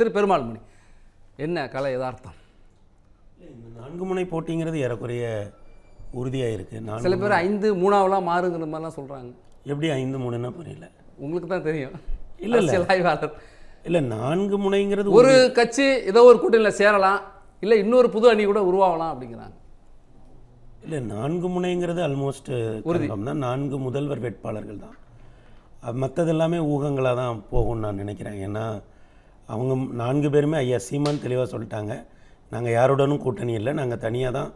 திரு பெருமாள் மணி என்ன கலை யதார்த்தம்? நான்கு முனை போட்டிங்கிறது ஏறக்குறைய உறுதியாக இருக்குது சில பேர் ஐந்து மூணாவெல்லாம் மாறுங்கிற மாதிரிலாம் சொல்கிறாங்க எப்படி ஐந்து மூணுன்னா புரியல. உங்களுக்கு தான் தெரியும். இல்ல, இல்ல. ஆய்வாளர். இல்லை நான்கு முனைங்கிறது ஒரு கட்சி ஏதோ ஒரு கூட்டணியில் சேரலாம் இல்லை இன்னொரு புது அணி கூட உருவாகலாம் அப்படிங்கிறாங்க. இல்லை நான்கு முனைங்கிறது ஆல்மோஸ்ட் தான் நான்கு முதல்வர் வேட்பாளர்கள் தான். மற்றது எல்லாமே ஊகங்களாக தான் போகும்னு நான் நினைக்கிறேன். ஏன்னா அவங்க நான்கு பேருமே ஐயா சீமான் தெளிவாக சொல்லிட்டாங்க. நாங்கள் யாருடனும் கூட்டணி இல்லை. நாங்கள் தனியாக தான்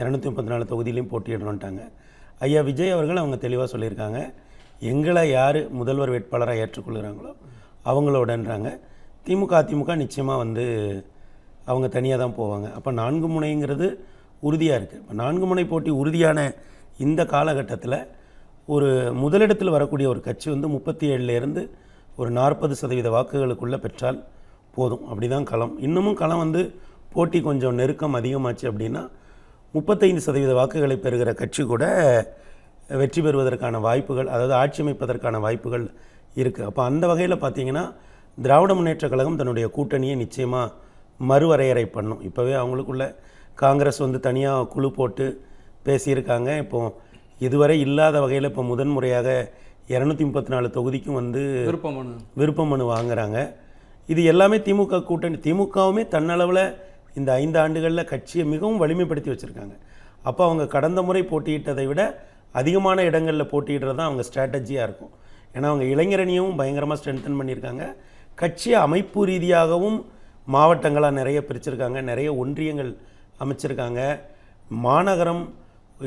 இரநூத்தி முப்பத்தி நாலு தொகுதியிலையும் போட்டியிடணுன்ட்டாங்க ஐயா விஜய் அவர்கள் அவங்க தெளிவாக சொல்லியிருக்காங்க. எங்களை யார் முதல்வர் வேட்பாளராக ஏற்றுக்கொள்கிறாங்களோ அவங்களோடன்றாங்க. திமுக அதிமுக நிச்சயமாக வந்து அவங்க தனியாக தான் போவாங்க. அப்போ நான்கு முனைங்கிறது உறுதியாக இருக்குது இப்போ நான்கு முனை போட்டி உறுதியான இந்த காலகட்டத்தில் ஒரு முதலிடத்தில் வரக்கூடிய ஒரு கட்சி வந்து முப்பத்தி ஏழுலேருந்து ஒரு நாற்பது சதவீத வாக்குகளுக்குள்ளே பெற்றால் போதும். அப்படி தான் களம். இன்னமும் களம் வந்து போட்டி கொஞ்சம் நெருக்கம் அதிகமாச்சு அப்படின்னா முப்பத்தைந்து சதவீத வாக்குகளை பெறுகிற கட்சி கூட வெற்றி பெறுவதற்கான வாய்ப்புகள் அதாவது ஆட்சி அமைப்பதற்கான வாய்ப்புகள் இருக்குது அப்போ அந்த வகையில் பார்த்தீங்கன்னா திராவிட முன்னேற்றக் கழகம் தன்னுடைய கூட்டணியை நிச்சயமாக மறுவரையறை பண்ணும். இப்போவே அவங்களுக்குள்ள காங்கிரஸ் வந்து தனியாக குழு போட்டு பேசியிருக்காங்க. இப்போ இதுவரை இல்லாத வகையில் இப்போ முதன்முறையாக இரநூத்தி முப்பத்தி நாலு தொகுதிக்கும் வந்து விருப்ப மனு. விருப்ப மனு வாங்குறாங்க. இது எல்லாமே திமுக கூட்டணி. திமுகவுமே தன்னளவில் இந்த ஐந்து ஆண்டுகளில் கட்சியை மிகவும் வலிமைப்படுத்தி வச்சுருக்காங்க. அப்போ அவங்க கடந்த முறை போட்டியிட்டதை விட அதிகமான இடங்களில் போட்டியிடுறது தான் அவங்க ஸ்ட்ராட்டஜியாக இருக்கும். ஏன்னா அவங்க இளைஞரணியும் பயங்கரமாக ஸ்ட்ரென்தன் பண்ணியிருக்காங்க. கட்சியை அமைப்பு ரீதியாகவும் மாவட்டங்களாக நிறைய பிரிச்சிருக்காங்க. நிறைய ஒன்றியங்கள் அமைச்சிருக்காங்க. மாநகரம்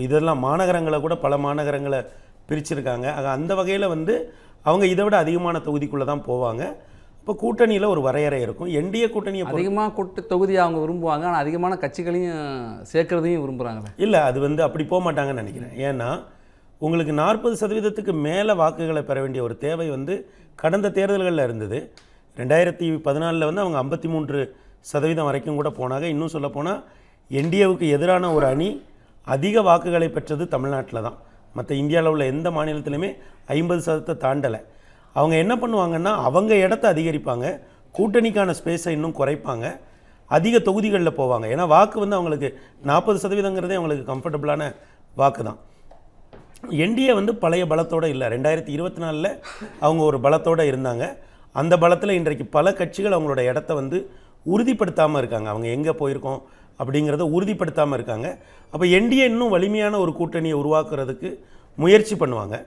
இதெல்லாம் மாநகரங்களை கூட பல மாநகரங்களை பிரிச்சிருக்காங்க. ஆக அந்த வகையில் வந்து அவங்க இதை விட அதிகமான தொகுதிக்குள்ளே தான் போவாங்க. இப்போ கூட்டணியில் ஒரு வரையறை இருக்கும். என்டிஏ கூட்டணியை அதிகமாக கூட்டு தொகுதியை அவங்க விரும்புவாங்க. ஆனால் அதிகமான கட்சிகளையும் சேர்க்கறதையும் விரும்புகிறாங்க இல்லை அது வந்து அப்படி போக மாட்டாங்கன்னு நினைக்கிறேன். ஏன்னா உங்களுக்கு நாற்பது சதவீதத்துக்கு மேலே வாக்குகளை பெற வேண்டிய ஒரு தேவை வந்து கடந்த தேர்தல்களில் இருந்தது. ரெண்டாயிரத்தி பதினாலில் வந்து அவங்க ஐம்பத்தி மூன்று சதவீதம் வரைக்கும் கூட போனாங்க. இன்னும் சொல்ல போனால் என்டிஏவுக்கு எதிரான ஒரு அணி அதிக வாக்குகளை பெற்றது தமிழ்நாட்டில் தான். மற்ற இந்தியாவில் உள்ள எந்த மாநிலத்திலுமே ஐம்பது சதத்தை தாண்டலை. அவங்க என்ன பண்ணுவாங்கன்னா அவங்க இடத்த அதிகரிப்பாங்க கூட்டணிக்கான ஸ்பேஸை இன்னும் குறைப்பாங்க அதிக தொகுதிகளில் போவாங்க. ஏன்னா வாக்கு வந்து அவங்களுக்கு நாற்பது சதவீதங்கிறதே அவங்களுக்கு கம்ஃபர்டபுளான வாக்கு தான். என்டிஏ வந்து பழைய பலத்தோடு இல்லை. ரெண்டாயிரத்தி இருபத்தி நாலில் அவங்க ஒரு பலத்தோடு இருந்தாங்க. அந்த பலத்தில் இன்றைக்கு பல கட்சிகள் அவங்களோட இடத்த வந்து உறுதிப்படுத்தாமல் இருக்காங்க. அவங்க எங்கே போயிருக்கோம் அப்படிங்கிறத உறுதிப்படுத்தாமல் இருக்காங்க. அப்போ என்டிஏ இன்னும் வலிமையான ஒரு கூட்டணியை உருவாக்குறதுக்கு முயற்சி பண்ணுவாங்க.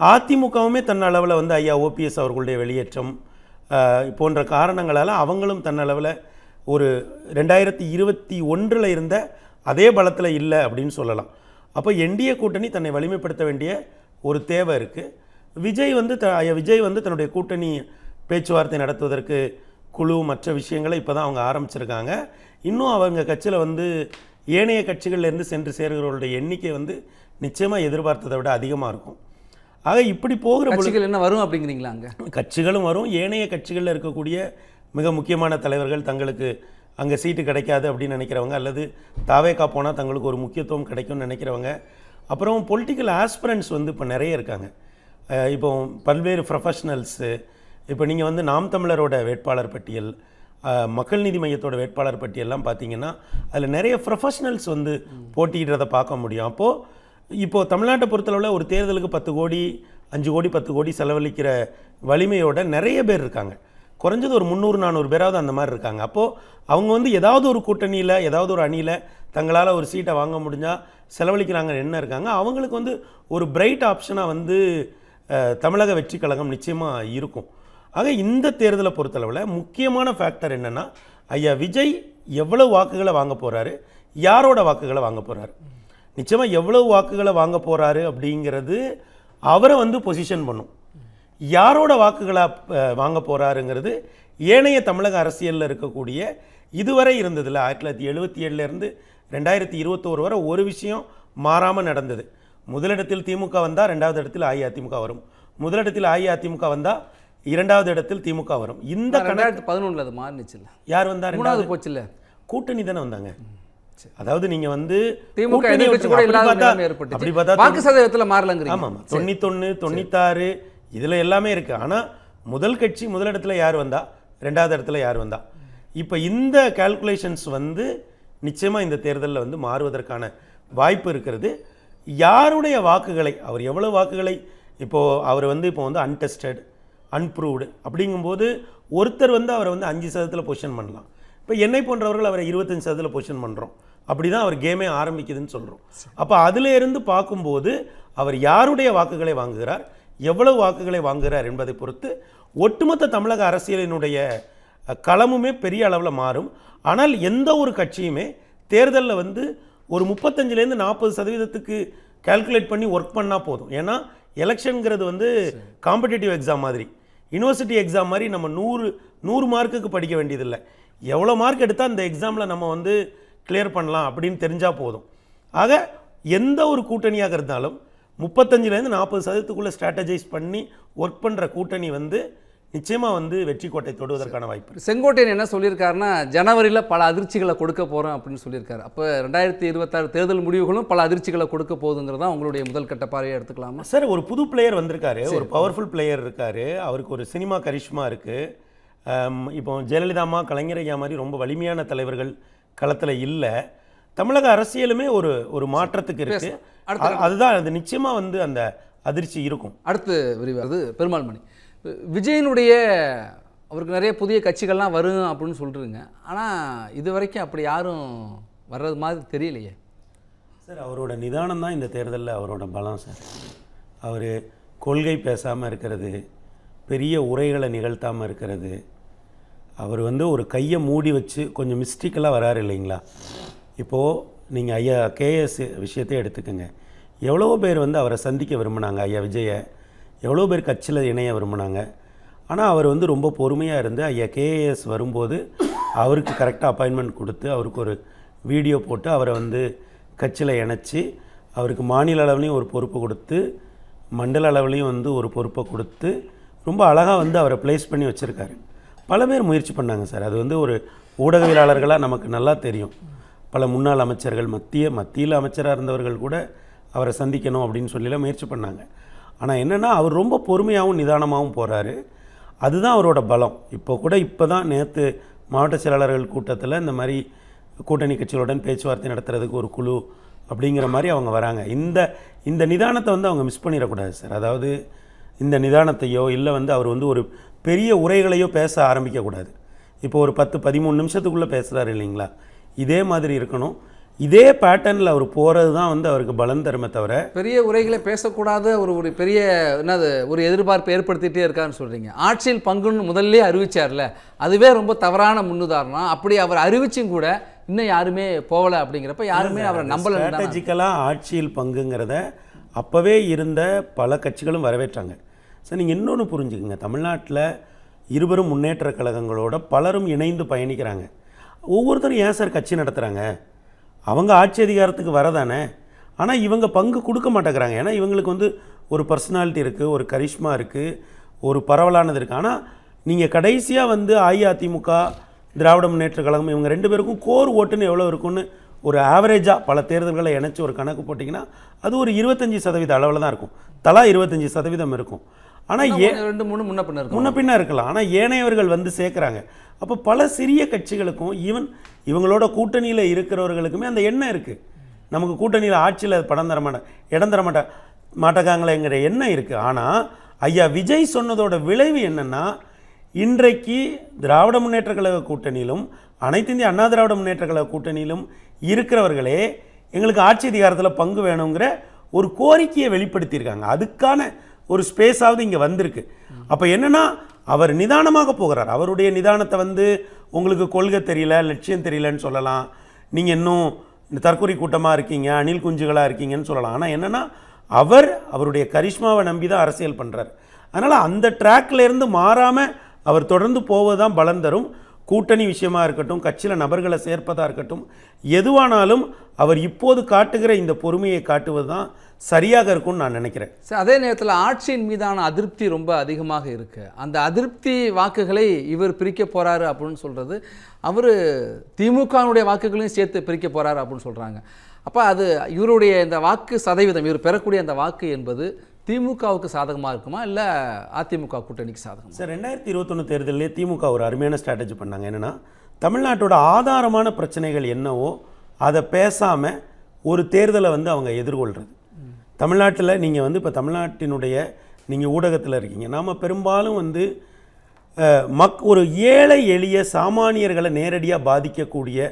அதிமுகவுமே தன்னளவில் வந்து ஐயா ஓபிஎஸ் அவர்களுடைய வெளியேற்றம் போன்ற காரணங்களால் அவங்களும் தன்னளவில் ஒரு ரெண்டாயிரத்தி இருபத்தி ஒன்றில் இருந்த அதே பலத்தில் இல்லை அப்படின்னு சொல்லலாம். அப்போ என்டிஏ கூட்டணி தன்னை வலிமைப்படுத்த வேண்டிய ஒரு தேவை இருக்குது விஜய் வந்து த ஐயா விஜய் வந்து தன்னுடைய கூட்டணி பேச்சுவார்த்தை நடத்துவதற்கு குழு மற்ற விஷயங்களை இப்போ தான் அவங்க ஆரம்பிச்சிருக்காங்க. இன்னும் அவங்க கட்சியில் வந்து ஏனைய கட்சிகள்லேருந்து சென்று சேர்கிறவர்களுடைய எண்ணிக்கை வந்து நிச்சயமாக எதிர்பார்த்ததை விட அதிகமாக இருக்கும். ஆக இப்படி போகிற கட்சிகள் என்ன வரும் அப்படிங்கிறீங்களா அங்கே? கட்சிகளும் வரும். ஏனைய கட்சிகளில் இருக்கக்கூடிய மிக முக்கியமான தலைவர்கள் தங்களுக்கு அங்கே சீட்டு கிடைக்காது அப்படின்னு நினைக்கிறவங்க அல்லது தாவேக்கா போனால் தங்களுக்கு ஒரு முக்கியத்துவம் கிடைக்கும்னு நினைக்கிறவங்க. அப்புறம் பொலிட்டிக்கல் ஆஸ்பிரண்ட்ஸ் வந்து இப்போ நிறைய இருக்காங்க. இப்போ பல்வேறு ப்ரொஃபஷனல்ஸு இப்போ நீங்கள் வந்து நாம் தமிழரோட வேட்பாளர் பட்டியல் மக்கள் நீதி மையத்தோட வேட்பாளர் பட்டியல்லாம் பார்த்தீங்கன்னா அதில் நிறைய ப்ரொஃபஷனல்ஸ் வந்து போட்டியிடுறதை பார்க்க முடியும். அப்போது இப்போது தமிழ்நாட்டை பொறுத்தளவில் ஒரு தேர்தலுக்கு பத்து கோடி அஞ்சு கோடி பத்து கோடி செலவழிக்கிற வலிமையோட நிறைய பேர் இருக்காங்க. குறைஞ்சது ஒரு முந்நூறு நானூறு பேராவது அந்த மாதிரி இருக்காங்க. அப்போது அவங்க வந்து ஏதாவது ஒரு கூட்டணியில் ஏதாவது ஒரு அணியில் தங்களால் ஒரு சீட்டை வாங்க முடிஞ்சால் செலவழிக்கிறாங்க என்ன இருக்காங்க? அவங்களுக்கு வந்து ஒரு பிரைட் ஆப்ஷனாக வந்து தமிழக வெற்றி கழகம் நிச்சயமாக இருக்கும். ஆக இந்த தேர்தலை பொறுத்தளவில் முக்கியமான ஃபேக்டர் என்னென்னா ஐயா விஜய் எவ்வளவு வாக்குகளை வாங்க போகிறாரு யாரோட வாக்குகளை வாங்க போகிறாரு நிச்சயமாக எவ்வளவு வாக்குகளை வாங்க போகிறாரு அப்படிங்கிறது அவரை வந்து பொசிஷன் பண்ணும். யாரோட வாக்குகளை வாங்க போகிறாருங்கிறது ஏனைய தமிழக அரசியலில் இருக்கக்கூடிய இதுவரை இருந்ததில்ல ஆயிரத்தி தொள்ளாயிரத்தி எழுபத்தி ஏழுலேருந்து ரெண்டாயிரத்தி இருபத்தோரு வரை ஒரு விஷயம் மாறாமல் நடந்தது. முதலிடத்தில் திமுக வந்தால் ரெண்டாவது இடத்தில் அஇஅதிமுக வரும். முதலிடத்தில் அஇஅதிமுக வந்தால் இரண்டாவது இடத்தில் திமுக வரும். இந்த ரெண்டாயிரத்தி பதினொன்றில் அது மாறினுச்சு யார் வந்தா மூணாவது ரெண்டாவது? போச்சு இல்லை கூட்டணி தானே வந்தாங்க. அதாவது நீங்க வந்து திமுக கூட்டணி எதிர்க்கட்சி கூட இல்லாத நிலைமை ஏற்பட்டுச்சு. அப்படி பார்த்தா வாக்கு சதவீதத்தில் மாறலங்கிறீங்க. ஆமாம் தொண்ணூத்தொன்று தொண்ணூத்தாறு இதில் எல்லாமே இருக்குது ஆனால் முதல் கட்சி முதலிடத்துல யார் வந்தா? ரெண்டாவது இடத்துல யார் வந்தா? இப்போ இந்த கால்குலேஷன்ஸ் வந்து நிச்சயமாக இந்த தேர்தலில் வந்து மாறுவதற்கான வாய்ப்பு இருக்கிறது. யாருடைய வாக்குகளை அவர் எவ்வளவு வாக்குகளை இப்போது அவர் வந்து இப்போ வந்து அன்டெஸ்டட் அன்ப்ரூவ்டு அப்படிங்கும்போது ஒருத்தர் வந்து அவரை வந்து அஞ்சு சதத்தில் பொசிஷன் பண்ணலாம். இப்போ என்னை போன்றவர்கள் அவரை இருபத்தஞ்சு சதத்தில் பொசிஷன் பண்ணுறோம் அப்படி தான் அவர் கேமே ஆரம்பிக்குதுன்னு சொல்கிறோம் அப்போ அதிலிருந்து பார்க்கும்போது அவர் யாருடைய வாக்குகளை வாங்குகிறார்? எவ்வளவு வாக்குகளை வாங்குகிறார் என்பதை பொறுத்து ஒட்டுமொத்த தமிழக அரசியலினுடைய களமுமே பெரிய அளவில் மாறும். ஆனால் எந்த ஒரு கட்சியுமே தேர்தலில் வந்து ஒரு முப்பத்தஞ்சுலேருந்து நாற்பது சதவீதத்துக்கு கால்குலேட் பண்ணி ஒர்க் பண்ணால் போதும். ஏன்னா எலெக்ஷனுங்கிறது வந்து காம்படிட்டிவ் எக்ஸாம் மாதிரி. யுனிவர்சிட்டி எக்ஸாம் மாதிரி நம்ம நூறு நூறு மார்க்குக்கு படிக்க வேண்டியதில்லை. எவ்வளோ மார்க் எடுத்தால் அந்த எக்ஸாமில் நம்ம வந்து கிளியர் பண்ணலாம் அப்படின்னு தெரிஞ்சால் போதும். ஆக எந்த ஒரு கூட்டணியாக இருந்தாலும் முப்பத்தஞ்சுலேருந்து நாற்பது சதவீதத்துக்குள்ளே ஸ்ட்ராட்டஜைஸ் பண்ணி ஒர்க் பண்ணுற கூட்டணி வந்து நிச்சயமாக வந்து வெற்றி கோட்டை தொடுவதற்கான வாய்ப்பு. செங்கோட்டையன் என்ன சொல்லியிருக்காருன்னா ஜனவரியில் பல அதிர்ச்சிகளை கொடுக்க போகிறோம் அப்படின்னு சொல்லியிருக்காரு. அப்போ ரெண்டாயிரத்தி இருபத்தாறு தேர்தல் முடிவுகளும் பல அதிர்ச்சிகளை கொடுக்க போகுதுங்கிறது தான் உங்களுடைய முதல் கட்ட பார்வையை எடுத்துக்கலாமா? சார் ஒரு புது பிளேயர் வந்திருக்காரு. ஒரு பவர்ஃபுல் பிளேயர் இருக்காரு. அவருக்கு ஒரு சினிமா கரிஷ்மா இருக்கு. ஆம், இப்போ ஜெயலலிதாமா கலைஞர் ஐயா மாதிரி ரொம்ப வலிமையான தலைவர்கள் களத்தில் இல்லை. தமிழக அரசியலுமே ஒரு ஒரு மாற்றத்துக்கு இருக்கு. அதுதான் அது நிச்சயமா வந்து அந்த அதிர்ச்சி இருக்கும். அடுத்து விரிவாது பெருமாள் மணி விஜயனுடைய அவருக்கு நிறைய புதிய கட்சிகள்லாம் வரும் அப்படின்னு சொல்கிறீங்க ஆனால் இது வரைக்கும் அப்படி யாரும் வர்றது மாதிரி தெரியலையே. சார் அவரோட நிதானம் தான் இந்த தேர்தலில் அவரோட பலம் சார். அவர் கொள்கை பேசாமல் இருக்கிறது பெரிய உரைகளை நிகழ்த்தாமல் இருக்கிறது அவர் வந்து ஒரு கையை மூடி வச்சு கொஞ்சம் மிஸ்டேக்கெல்லாம் வராரு இல்லைங்களா? இப்போது நீங்கள் ஐயா கேஎஸ் விஷயத்தையே எடுத்துக்கோங்க. எவ்வளோ பேர் வந்து அவரை சந்திக்க விரும்பினாங்க ஐயா விஜயை. எவ்வளோ பேர் கட்சியில் இணைய விரும்பினாங்க. ஆனால் அவர் வந்து ரொம்ப பொறுமையாக இருந்து ஐயா கேஏஎஸ் வரும்போது அவருக்கு கரெக்டாக அப்பாயின்மெண்ட் கொடுத்து அவருக்கு ஒரு வீடியோ போட்டு அவரை வந்து கட்சியில் இணைச்சி அவருக்கு மாநில அளவுலேயும் ஒரு பொறுப்பு கொடுத்து மண்டல அளவுலேயும் வந்து ஒரு பொறுப்பை கொடுத்து ரொம்ப அழகாக வந்து அவரை ப்ளேஸ் பண்ணி வச்சுருக்காரு. பல பேர் முயற்சி பண்ணாங்க சார். அது வந்து ஒரு ஊடகவியலாளர்களாக நமக்கு நல்லா தெரியும். பல முன்னாள் அமைச்சர்கள் மத்திய மத்தியில் அமைச்சராக இருந்தவர்கள் கூட அவரை சந்திக்கணும் அப்படின்னு சொல்லிலாம் முயற்சி பண்ணாங்க. ஆனால் என்னென்னா அவர் ரொம்ப பொறுமையாகவும் நிதானமாகவும் போகிறாரு அதுதான் அவரோட பலம். இப்போ கூட இப்போ தான் நேற்று மாவட்ட செயலாளர்கள் கூட்டத்தில் இந்த மாதிரி கூட்டணி கட்சிகளுடன் பேச்சுவார்த்தை நடத்துறதுக்கு ஒரு குழு அப்படிங்கிற மாதிரி அவங்க வராங்க. இந்த இந்த நிதானத்தை வந்து அவங்க மிஸ் பண்ணிடக்கூடாது சார். அதாவது இந்த நிதானத்தையோ இல்லை வந்து அவர் வந்து ஒரு பெரிய உரைகளையோ பேச ஆரம்பிக்கக்கூடாது. இப்போ ஒரு பத்து பதிமூணு நிமிஷத்துக்குள்ளே பேசுகிறாரு இல்லைங்களா? இதே மாதிரி இருக்கணும். இதே பேட்டர்னில் அவர் போகிறது தான் வந்து அவருக்கு பலம் தருமே தவிர பெரிய உரைகளை பேசக்கூடாத ஒரு ஒரு பெரிய என்னது ஒரு எதிர்பார்ப்பு ஏற்படுத்திட்டே இருக்காருன்னு சொல்கிறீங்க ஆட்சியில் பங்குன்னு முதல்ல அறிவிச்சார்ல. அதுவே ரொம்ப தவறான முன்னுதாரணம். அப்படி அவர் அறிவிச்சும் கூட இன்னும் யாருமே போகலை அப்படிங்கிறப்ப யாருமே அவரை நம்பலன்னு தான் ஸ்ட்ராட்டஜிக்கலாக ஆட்சியில் பங்குங்கிறத அப்போவே இருந்த பல கட்சிகளும் வரவேற்றாங்க. சார் நீங்கள் இன்னொன்று புரிஞ்சுக்குங்க. தமிழ்நாட்டில் இருவரும் முன்னேற்ற கழகங்களோட பலரும் இணைந்து பயணிக்கிறாங்க. ஒவ்வொருத்தரும் ஏன் சார் கட்சி நடத்துகிறாங்க அவங்க ஆட்சி அதிகாரத்துக்கு வரதானே? ஆனால் இவங்க பங்கு கொடுக்க மாட்டேங்கிறாங்க. ஏன்னா இவங்களுக்கு வந்து ஒரு பர்சனாலிட்டி இருக்குது ஒரு கரிஷ்மா இருக்குது ஒரு பரவலானது இருக்குது ஆனால் நீங்கள் கடைசியாக வந்து அஇஅதிமுக திராவிட முன்னேற்ற கழகம் இவங்க ரெண்டு பேருக்கும் கோர் ஓட்டுன்னு எவ்வளோ இருக்குன்னு ஒரு ஆவரேஜாக பல தேர்தல்களை இணைச்சி ஒரு கணக்கு போட்டிங்கன்னா அது ஒரு இருபத்தஞ்சி சதவீத அளவில் தான் இருக்கும். தலா இருபத்தஞ்சி சதவீதம் இருக்கும். ஆனால் ஏ ரெண்டு மூணு முன்ன பின்ன இருக்கும் முன்ன பின்ன இருக்கலாம். ஆனால் ஏனையவர்கள் வந்து சேர்க்குறாங்க. அப்போ பல சிறிய கட்சிகளுக்கும் ஈவன் இவங்களோட கூட்டணியில் இருக்கிறவர்களுக்குமே அந்த எண்ணம் இருக்குது நமக்கு கூட்டணியில் ஆட்சியில் படம் தர மாட்டேன் இடம் தர மாட்டா மாட்டேங்காங்களேங்கிற எண்ணம் இருக்குது ஆனால் ஐயா விஜய் சொன்னதோட விளைவு என்னென்னா இன்றைக்கு திராவிட முன்னேற்ற கழக கூட்டணியிலும் அனைத்து இந்திய அண்ணா திராவிட முன்னேற்ற கழக கூட்டணியிலும் இருக்கிறவர்களே எங்களுக்கு ஆட்சி அதிகாரத்தில் பங்கு வேணுங்கிற ஒரு கோரிக்கையை வெளிப்படுத்தியிருக்காங்க. அதுக்கான ஒரு ஸ்பேஸாவது இங்கே வந்திருக்கு. அப்போ என்னென்னா அவர் நிதானமாக போகிறார். அவருடைய நிதானத்தை வந்து உங்களுக்கு கொள்கை தெரியல லட்சியம் தெரியலன்னு சொல்லலாம். நீங்கள் இன்னும் இந்த தற்கொலை கூட்டமாக இருக்கீங்க அணில் குஞ்சுகளாக இருக்கீங்கன்னு சொல்லலாம். ஆனால் என்னென்னா அவர் அவருடைய கரிஷ்மாவை நம்பி தான் அரசியல் பண்ணுறார் அதனால் அந்த ட்ராக்லேருந்து இருந்து மாறாமல் அவர் தொடர்ந்து போவதுதான் பலன் தரும். கூட்டணி விஷயமாக இருக்கட்டும் கட்சியில் நபர்களை சேர்ப்பதாக இருக்கட்டும் எதுவானாலும் அவர் இப்போது காட்டுகிற இந்த பொறுமையை காட்டுவது தான் சரியாக இருக்கும்னு நான் நினைக்கிறேன். சரி அதே நேரத்தில் ஆட்சியின் மீதான அதிருப்தி ரொம்ப அதிகமாக இருக்கு. அந்த அதிருப்தி வாக்குகளை இவர் பிரிக்க போறாரு அப்படின்னு சொல்றது அவர் திமுகனுடைய வாக்குகளையும் சேர்த்து பிரிக்க போறாரு அப்படின்னு சொல்றாங்க. அப்போ அது இவருடைய இந்த வாக்கு சதவீதம் இவர் பெறக்கூடிய அந்த வாக்கு என்பது திமுகவுக்கு சாதகமாக இருக்குமா இல்லை அதிமுக கூட்டணிக்கு சாதகமா? சார் ரெண்டாயிரத்தி இருபத்தொன்று தேர்தலிலே திமுக ஒரு அருமையான ஸ்ட்ராட்டஜி பண்ணாங்க. என்னென்னா தமிழ்நாட்டோட ஆதாரமான பிரச்சனைகள் என்னவோ அதை பேசாமல் ஒரு தேர்தலை வந்து அவங்க எதிர்கொள்கிறது தமிழ்நாட்டில் நீங்கள் வந்து இப்போ தமிழ்நாட்டினுடைய நீங்கள் ஊடகத்தில் இருக்கீங்க. நாம் பெரும்பாலும் வந்து மக் ஒரு ஏழை எளிய சாமானியர்களை நேரடியாக பாதிக்கக்கூடிய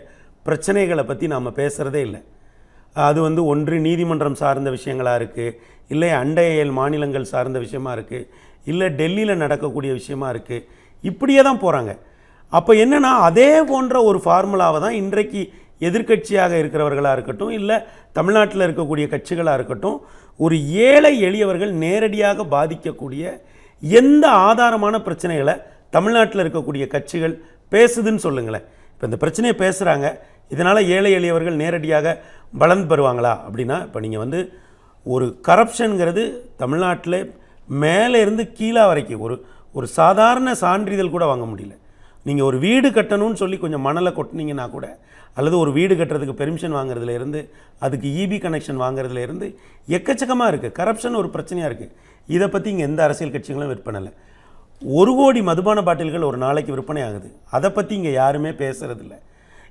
பிரச்சனைகளை பற்றி நாம் பேசுகிறதே இல்லை. அது வந்து ஒன்று நீதிமன்றம் சார்ந்த விஷயங்களாக இருக்குது இல்லை அண்டைய மாநிலங்கள் சார்ந்த விஷயமா இருக்குது இல்லை டெல்லியில் நடக்கக்கூடிய விஷயமா இருக்குது இப்படியே தான் போகிறாங்க அப்போ என்னென்னா அதே போன்ற ஒரு ஃபார்முலாவை தான் இன்றைக்கு எதிர்க்கட்சியாக இருக்கிறவர்களாக இருக்கட்டும் இல்லை தமிழ்நாட்டில் இருக்கக்கூடிய கட்சிகளாக இருக்கட்டும் ஒரு ஏழை எளியவர்கள் நேரடியாக பாதிக்கக்கூடிய எந்த ஆதாரமான பிரச்சனைகளை தமிழ்நாட்டில் இருக்கக்கூடிய கட்சிகள் பேசுதுன்னு சொல்லுங்களேன். இப்போ இந்த பிரச்சனையை பேசுகிறாங்க இதனால் ஏழை எளியவர்கள் நேரடியாக பலன் பெறுவாங்களா? அப்படின்னா இப்போ நீங்கள் வந்து ஒரு கரப்ஷனுங்கிறது தமிழ்நாட்டில் மேலே இருந்து கீழே வரைக்கும் ஒரு ஒரு சாதாரண சான்றிதழ் கூட வாங்க முடியல. நீங்கள் ஒரு வீடு கட்டணும்னு சொல்லி கொஞ்சம் மணலை கொட்டினீங்கன்னா கூட அல்லது ஒரு வீடு கட்டுறதுக்கு பெர்மிஷன் வாங்குறதுலேருந்து அதுக்கு இபி கனெக்ஷன் வாங்குறதுல இருந்து எக்கச்சக்கமாக இருக்குது கரப்ஷன் ஒரு பிரச்சனையாக இருக்குது இதை பற்றி இங்கே எந்த அரசியல் கட்சிகளும் விற்பனை ஒரு கோடி மதுபான பாட்டில்கள் ஒரு நாளைக்கு விற்பனை ஆகுது. அதை பற்றி இங்கே யாருமே பேசுகிறதில்ல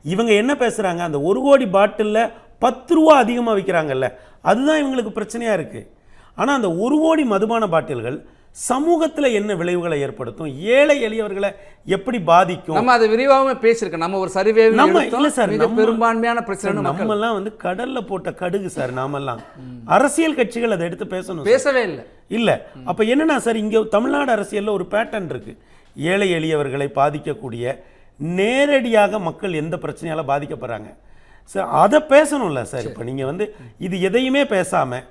இவங்க என்ன பேசுகிறாங்க அந்த ஒரு கோடி பாட்டிலில் பத்து ரூபா அதிகமாக விற்கிறாங்கல்ல அதுதான் இவங்களுக்கு பிரச்சனையாக இருக்குது ஆனால் அந்த ஒரு கோடி மதுபான பாட்டில்கள் சமூகத்தில் என்ன விளைவுகளை ஏற்படுத்தும்? ஏழை எளியவர்களை எப்படி பாதிக்கும்? நம்ம அதை விரிவாகவே பேசியிருக்கோம். நம்ம ஒரு சர்வே நம்ம இல்ல சார் மிக நம்ம- பெரும்பான்மையான பிரச்சனை மக்கள். நம்மெல்லாம் வந்து கடல்ல போட்ட கடுகு சார் நாமெல்லாம். அரசியல் கட்சிகள் அதை எடுத்து பேசணும். பேசவே இல்லை. இல்ல. அப்ப என்னன்னா சார் இங்க தமிழ்நாடு அரசியல்ல ஒரு பேட்டர்ன் இருக்கு. ஏழை எளியவர்களை பாதிக்கக்கூடிய நேரடியாக மக்கள் எந்த பிரச்சனையால பாதிக்கப்படுறாங்க? சார் அதை பேசணும்ல சார். இப்போ நீங்க வந்து இது எதையுமே பேசாம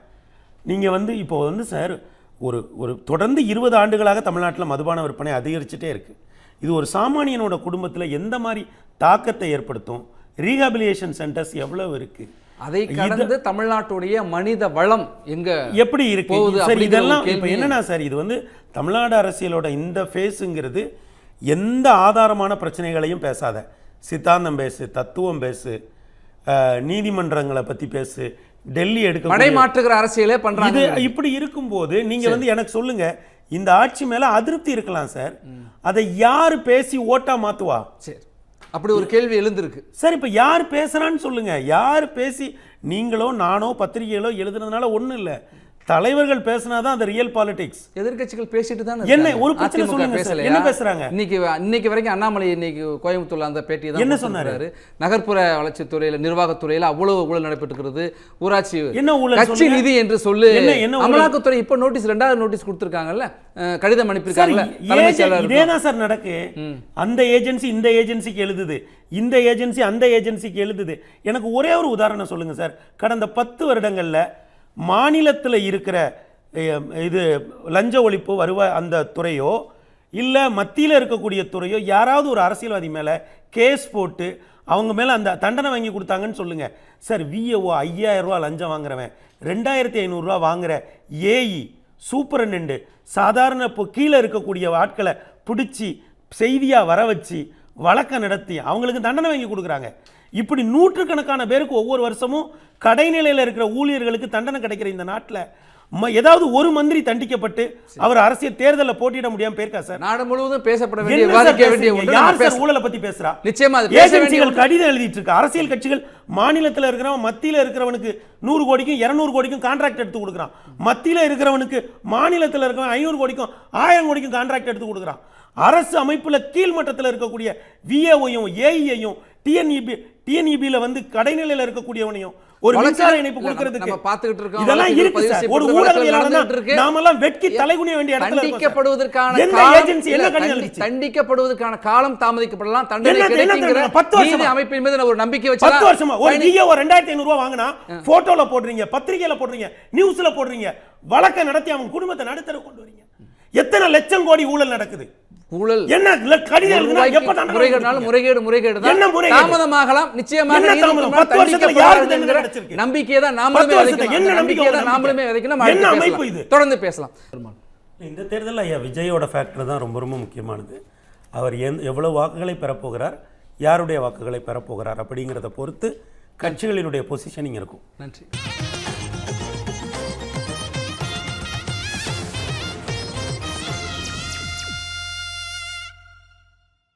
நீங்க வந்து இப்போ வந்து சார் ஒரு ஒரு தொடர்ந்து இருபது ஆண்டுகளாக தமிழ்நாட்டில் மதுபான விற்பனை அதிகரிச்சுட்டே இருக்கு. இது ஒரு சாமானியனோட குடும்பத்தில் எந்த மாதிரி தாக்கத்தை ஏற்படுத்தும்? ரீஹாபிலியேஷன் சென்டர்ஸ் எவ்வளவு இருக்கு? அதை கடந்து தமிழ்நாட்டுடைய மனித வளம் எங்க எப்படி இருக்கு? சார் இதெல்லாம் இப்போ. என்னன்னா சார் இது வந்து தமிழ்நாடு அரசியலோட இந்த ஃபேஸுங்கிறது எந்த ஆதாரமான பிரச்சனைகளையும் பேசாத. சித்தாந்தம் பேசு தத்துவம் பேசு நீதிமன்றங்களை பத்தி பேசு டெல்லி எடுக்க மடை மாற்றுகிற அரசியலே பண்றாங்க இது இப்படி இருக்கும்போது நீங்க வந்து எனக்கு சொல்லுங்க இந்த ஆட்சி மேல அதிருப்தி இருக்கலாம் சார். அதை யாரு பேசி ஓட்டா மாத்துவா? சரி. அப்படி ஒரு கேள்வி எழுந்திருக்கு. சார் இப்போ யார் பேசுறான்னு சொல்லுங்க. யார் பேசி நீங்களோ நானோ பத்திரிகைகளோ எழுதுனதுனால ஒண்ணும் இல்ல. தலைவர்கள் பேசினாதான் அந்த ரியல் பாலிடிக்ஸ் எதிர்க்கட்சிகள் பேசிட்டு தான் என்ன? ஒரு பிரச்சனை சொல்லுங்க. என்ன பேசுறாங்க? இன்னைக்கு இன்னைக்கு வரைக்கும் அண்ணாமலை இன்னைக்கு கோயம்புத்தூர்ல அந்த பேட்டி தான் என்ன கொடுத்திருக்காரு. நகர்ப்புற வளர்ச்சித்துறையில நிர்வாகத்துறையில அவ்வளவு ஊழல் நடைபெற்றிருக்கிறது ஊராட்சி என்ன ஊழல் கட்சி? நிதி என்று சொல்லு? அமலாக்கத்துறை இப்ப நோட்டீஸ் ரெண்டாவது நோட்டீஸ் கொடுத்திருக்காங்கல்ல? கடிதம் அனுப்பியிருக்காங்கல்ல? தலைமைச் தான் சார் நடக்கு. அந்த ஏஜென்சி இந்த ஏஜென்சிக்கு எழுதுது. இந்த ஏஜென்சி அந்த ஏஜென்சிக்கு எழுதுது. எனக்கு ஒரே ஒரு உதாரணம் சொல்லுங்க சார். கடந்த பத்து வருடங்கள்ல மாநிலத்தில் இருக்கிற இது லஞ்ச ஒழிப்பு வருவாய் அந்த துறையோ இல்லை மத்தியில் இருக்கக்கூடிய துறையோ யாராவது ஒரு அரசியல்வாதி மேலே கேஸ் போட்டு அவங்க மேலே அந்த தண்டனை வாங்கி கொடுத்தாங்கன்னு சொல்லுங்கள் சார் விஏஓ ஐயாயிரம் ரூபா லஞ்சம் வாங்குறவன் ரெண்டாயிரத்தி ஐநூறுரூவா வாங்குற ஏஇ சூப்பரண்டு சாதாரண இப்போ கீழே இருக்கக்கூடிய ஆட்களை பிடிச்சி செய்தியாக வர வச்சு வழக்கம் நடத்தி அவங்களுக்கு தண்டனை வாங்கி கொடுக்குறாங்க. இப்படி நூற்றுக்கணக்கான பேருக்கு ஒவ்வொரு வருஷமும் கடைநிலையில் இருக்கிற ஊழியர்களுக்கு தண்டனை கிடைக்கிற இந்த நாட்டில் ம ஏதாவது ஒரு மந்திரி தண்டிக்கப்பட்டு அவர் அரசியல் தேர்தலில் போட்டியிட முடியாம போயிருக்கா சார்? நாடு முழுவதும் பேசப்பட வேண்டிய யார் சார் ஊழலை பத்தி பேசுறா? நிச்சயமா ஏஜென்சிகள் கடிதம் எழுதிட்டு இருக்கு? அரசியல் கட்சிகள் மாநிலத்தில் இருக்கிறவன் மத்தியில் இருக்கிறவனுக்கு நூறு கோடிக்கும் இருநூறு கோடிக்கும் கான்ட்ராக்ட் எடுத்து கொடுக்குறான். மத்தியில் இருக்கிறவனுக்கு மாநிலத்தில் இருக்கிறவன் ஐநூறு கோடிக்கும் ஆயிரம் கோடிக்கும் கான்ட்ராக்ட் எடுத்து கொடுக்குறான். அரசு அமைப்புல கீழ்மட்டத்தில் இருக்கக்கூடிய விஏஓயும் ஏஇயையும் டிஎன்இபி டிஎன்இபியில் வந்து கடைநிலையில் இருக்கக்கூடியவனையும் ஒரு மின்சார இணைப்பு கொடுக்கிறதுக்கு நம்ம பார்த்துக்கிட்டு இருக்கோம். இதெல்லாம் இருக்கு சார் ஒரு ஊடகவியலாளர். நாமெல்லாம் வெட்கி தலைகுனிய வேண்டிய இடத்துல. தண்டிக்கப்படுவதற்கான எந்த ஏஜென்சி என்ன கடிதம் தண்டிக்கப்படுவதற்கான காலம் தாமதிக்கப்படலாம் தண்டனை கிடைக்குங்கிற? பத்து நீதி வருஷமா? அமைப்பின் மீது ஒரு நம்பிக்கை வச்சு வருஷமா ஒரு ரெண்டாயிரத்தி ஐநூறு ரூபாய் வாங்கினா போட்டோல போடுறீங்க பத்திரிகையில போடுறீங்க நியூஸ்ல போடுறீங்க வழக்கை நடத்தி அவங்க குடும்பத்தை நடுத்தர கொண்டு வரீங்க எத்தனை லட்சம் கோடி ஊழல் நடக்குது ஊழல் என்ன கடிதம் எழுதுனா? முறைகேடு முறைகேடு தான்? தாமதமாகலாம். நிச்சயமாக? நம்பிக்கையை தான் நாமளுமே விதைக்கணும் என்ன நம்பிக்கையை தான் நாமளுமே? விதைக்கணும்? தொடர்ந்து பேசலாம். இந்த தேர்தலில் ஐயா விஜயோட ஃபேக்டர் தான் ரொம்ப ரொம்ப முக்கியமானது. அவர் எந் எவ்வளவு வாக்குகளை பெறப்போகிறார்? யாருடைய வாக்குகளை பெறப்போகிறார்? அப்படிங்கிறத பொறுத்து கட்சிகளினுடைய பொசிஷனிங் இருக்கும். நன்றி.